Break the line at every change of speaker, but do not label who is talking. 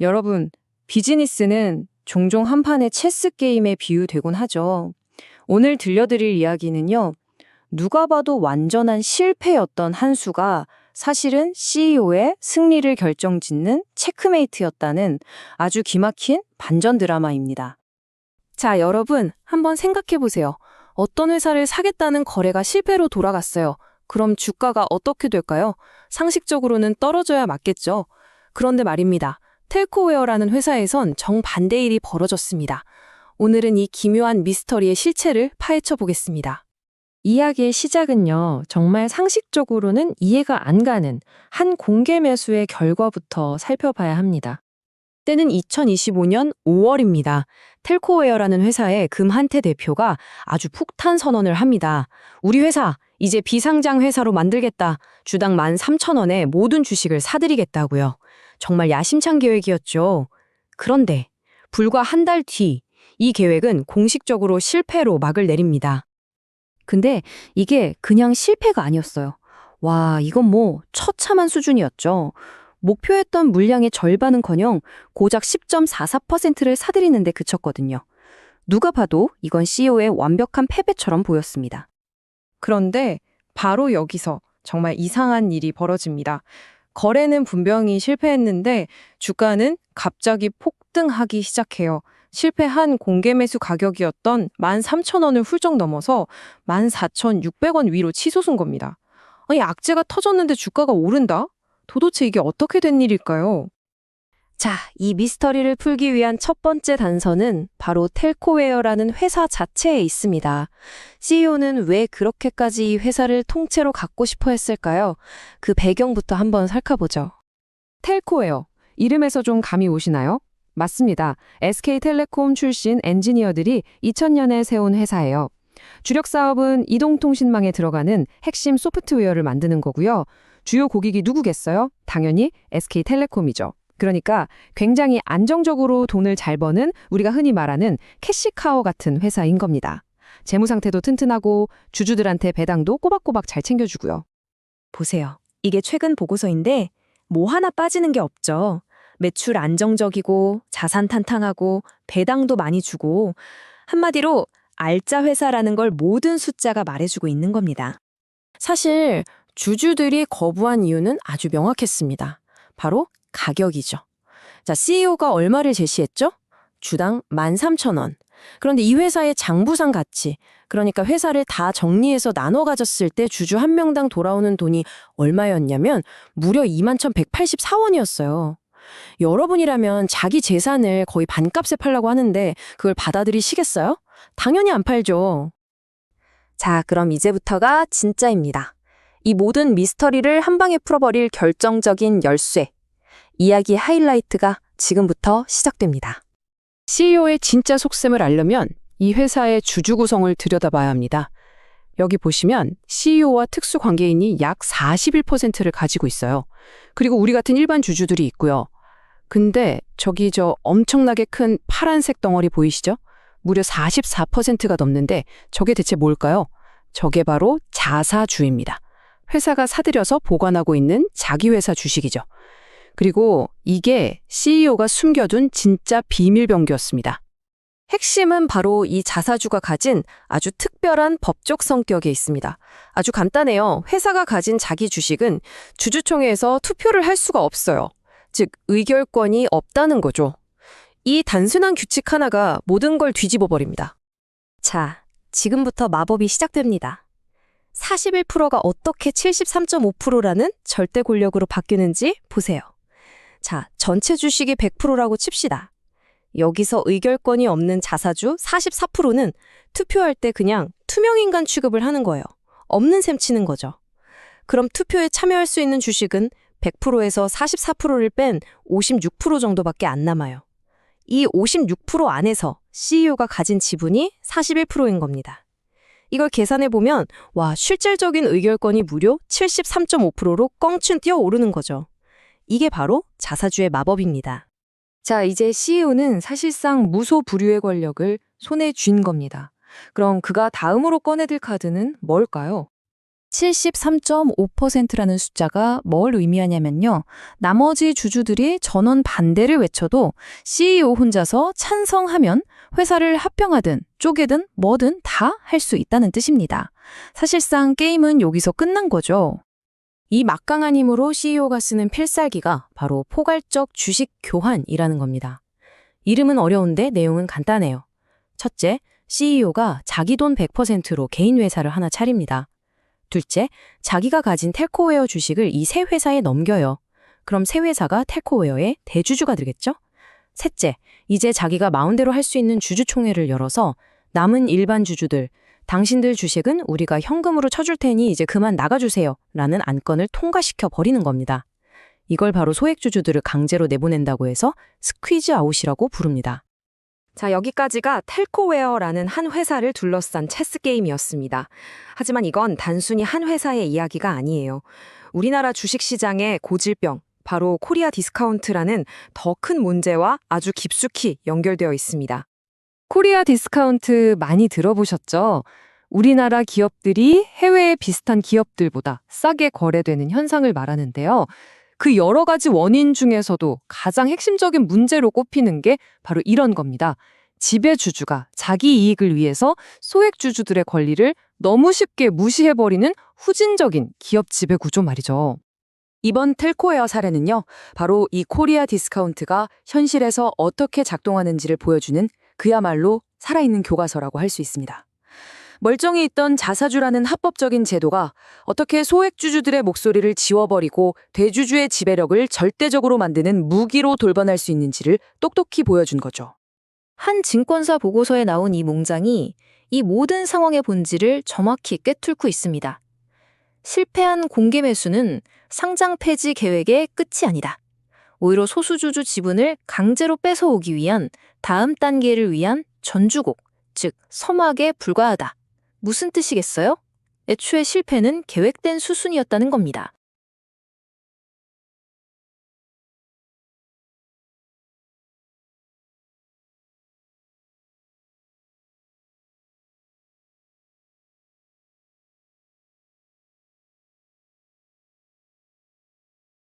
여러분, 비즈니스는 종종 한판의 체스 게임에 비유되곤 하죠. 오늘 들려드릴 이야기는요. 누가 봐도 완전한 실패였던 한 수가 사실은 CEO의 승리를 결정짓는 체크메이트였다는 아주 기막힌 반전 드라마입니다. 자, 여러분, 한번 생각해 보세요. 어떤 회사를 사겠다는 거래가 실패로 돌아갔어요. 그럼 주가가 어떻게 될까요? 상식적으로는 떨어져야 맞겠죠. 그런데 말입니다. 텔코웨어라는 회사에선 정반대 일이 벌어졌습니다. 오늘은 이 기묘한 미스터리의 실체를 파헤쳐 보겠습니다. 이야기의 시작은요, 정말 상식적으로는 이해가 안 가는 한 공개 매수의 결과부터 살펴봐야 합니다. 때는 2025년 5월입니다. 텔코웨어라는 회사의 금한태 대표가 아주 폭탄 선언을 합니다. 우리 회사 이제 비상장 회사로 만들겠다. 주당 13,000원에 모든 주식을 사들이겠다고요. 정말 야심찬 계획이었죠. 그런데 불과 한 달 뒤 이 계획은 공식적으로 실패로 막을 내립니다. 근데 이게 그냥 실패가 아니었어요. 와, 이건 뭐 처참한 수준이었죠. 목표했던 물량의 절반은커녕 고작 10.44%를 사들이는데 그쳤거든요. 누가 봐도 이건 CEO의 완벽한 패배처럼 보였습니다. 그런데 바로 여기서 정말 이상한 일이 벌어집니다. 거래는 분명히 실패했는데 주가는 갑자기 폭등하기 시작해요. 실패한 공개 매수 가격이었던 13,000원을 훌쩍 넘어서 14,600원 위로 치솟은 겁니다. 아니, 악재가 터졌는데 주가가 오른다? 도대체 이게 어떻게 된 일일까요? 자, 이 미스터리를 풀기 위한 첫 번째 단서는 바로 텔코웨어라는 회사 자체에 있습니다. CEO는 왜 그렇게까지 이 회사를 통째로 갖고 싶어 했을까요? 그 배경부터 한번 살펴보죠. 텔코웨어. 이름에서 좀 감이 오시나요? 맞습니다. SK텔레콤 출신 엔지니어들이 2000년에 세운 회사예요. 주력 사업은 이동통신망에 들어가는 핵심 소프트웨어를 만드는 거고요. 주요 고객이 누구겠어요? 당연히 SK텔레콤이죠. 그러니까 굉장히 안정적으로 돈을 잘 버는 우리가 흔히 말하는 캐시카우 같은 회사인 겁니다. 재무 상태도 튼튼하고 주주들한테 배당도 꼬박꼬박 잘 챙겨주고요. 보세요. 이게 최근 보고서인데 뭐 하나 빠지는 게 없죠. 매출 안정적이고 자산 탄탄하고 배당도 많이 주고 한마디로 알짜 회사라는 걸 모든 숫자가 말해주고 있는 겁니다. 사실 주주들이 거부한 이유는 아주 명확했습니다. 바로 가격이죠. 자, CEO가 얼마를 제시했죠? 주당 13,000원. 그런데 이 회사의 장부상 가치, 그러니까 회사를 다 정리해서 나눠 가졌을 때 주주 한 명당 돌아오는 돈이 얼마였냐면 무려 21,184원이었어요. 여러분이라면 자기 재산을 거의 반값에 팔라고 하는데 그걸 받아들이시겠어요? 당연히 안 팔죠. 자, 그럼 이제부터가 진짜입니다. 이 모든 미스터리를 한 방에 풀어버릴 결정적인 열쇠. 이야기 하이라이트가 지금부터 시작됩니다. CEO의 진짜 속셈을 알려면 이 회사의 주주 구성을 들여다봐야 합니다. 여기 보시면 CEO와 특수 관계인이 약 41%를 가지고 있어요. 그리고 우리 같은 일반 주주들이 있고요. 근데 저기 저 엄청나게 큰 파란색 덩어리 보이시죠? 무려 44%가 넘는데 저게 대체 뭘까요? 저게 바로 자사주입니다. 회사가 사들여서 보관하고 있는 자기 회사 주식이죠. 그리고 이게 CEO가 숨겨둔 진짜 비밀병기였습니다. 핵심은 바로 이 자사주가 가진 아주 특별한 법적 성격에 있습니다. 아주 간단해요. 회사가 가진 자기 주식은 주주총회에서 투표를 할 수가 없어요. 즉, 의결권이 없다는 거죠. 이 단순한 규칙 하나가 모든 걸 뒤집어 버립니다. 자, 지금부터 마법이 시작됩니다. 41%가 어떻게 73.5%라는 절대 권력으로 바뀌는지 보세요. 자, 전체 주식이 100%라고 칩시다. 여기서 의결권이 없는 자사주 44%는 투표할 때 그냥 투명인간 취급을 하는 거예요. 없는 셈 치는 거죠. 그럼 투표에 참여할 수 있는 주식은 100%에서 44%를 뺀 56% 정도밖에 안 남아요. 이 56% 안에서 CEO가 가진 지분이 41%인 겁니다. 이걸 계산해 보면 와, 실질적인 의결권이 무려 73.5%로 껑충 뛰어오르는 거죠. 이게 바로 자사주의 마법입니다. 자, 이제 CEO는 사실상 무소 부류의 권력을 손에 쥔 겁니다. 그럼 그가 다음으로 꺼내들 카드는 뭘까요?
73.5%라는 숫자가 뭘 의미하냐면요. 나머지 주주들이 전원 반대를 외쳐도 CEO 혼자서 찬성하면 회사를 합병하든 쪼개든 뭐든 다 할 수 있다는 뜻입니다. 사실상 게임은 여기서 끝난 거죠.
이 막강한 힘으로 CEO가 쓰는 필살기가 바로 포괄적 주식 교환이라는 겁니다. 이름은 어려운데 내용은 간단해요. 첫째, CEO가 자기 돈 100%로 개인 회사를 하나 차립니다. 둘째, 자기가 가진 텔코웨어 주식을 이새 회사에 넘겨요. 그럼 새 회사가 텔코웨어의 대주주가 되겠죠? 셋째, 이제 자기가 마음대로 할 수 있는 주주총회를 열어서 남은 일반 주주들, 당신들 주식은 우리가 현금으로 쳐줄 테니 이제 그만 나가주세요. 라는 안건을 통과시켜 버리는 겁니다. 이걸 바로 소액주주들을 강제로 내보낸다고 해서 스퀴즈 아웃이라고 부릅니다. 자, 여기까지가 텔코웨어라는 한 회사를 둘러싼 체스 게임이었습니다. 하지만 이건 단순히 한 회사의 이야기가 아니에요. 우리나라 주식시장의 고질병, 바로 코리아 디스카운트라는 더 큰 문제와 아주 깊숙이 연결되어 있습니다. 코리아 디스카운트 많이 들어보셨죠? 우리나라 기업들이 해외의 비슷한 기업들보다 싸게 거래되는 현상을 말하는데요. 그 여러 가지 원인 중에서도 가장 핵심적인 문제로 꼽히는 게 바로 이런 겁니다. 지배주주가 자기 이익을 위해서 소액주주들의 권리를 너무 쉽게 무시해버리는 후진적인 기업 지배 구조 말이죠. 이번 텔코웨어 사례는요, 바로 이 코리아 디스카운트가 현실에서 어떻게 작동하는지를 보여주는 그야말로 살아있는 교과서라고 할 수 있습니다. 멀쩡히 있던 자사주라는 합법적인 제도가 어떻게 소액주주들의 목소리를 지워버리고 대주주의 지배력을 절대적으로 만드는 무기로 돌변할 수 있는지를 똑똑히 보여준 거죠.
한 증권사 보고서에 나온 이 문장이 이 모든 상황의 본질을 정확히 꿰뚫고 있습니다. 실패한 공개 매수는 상장 폐지 계획의 끝이 아니다. 오히려 소수주주 지분을 강제로 뺏어오기 위한 다음 단계를 위한 전주곡, 즉 서막에 불과하다. 무슨 뜻이겠어요? 애초에 실패는 계획된 수순이었다는 겁니다.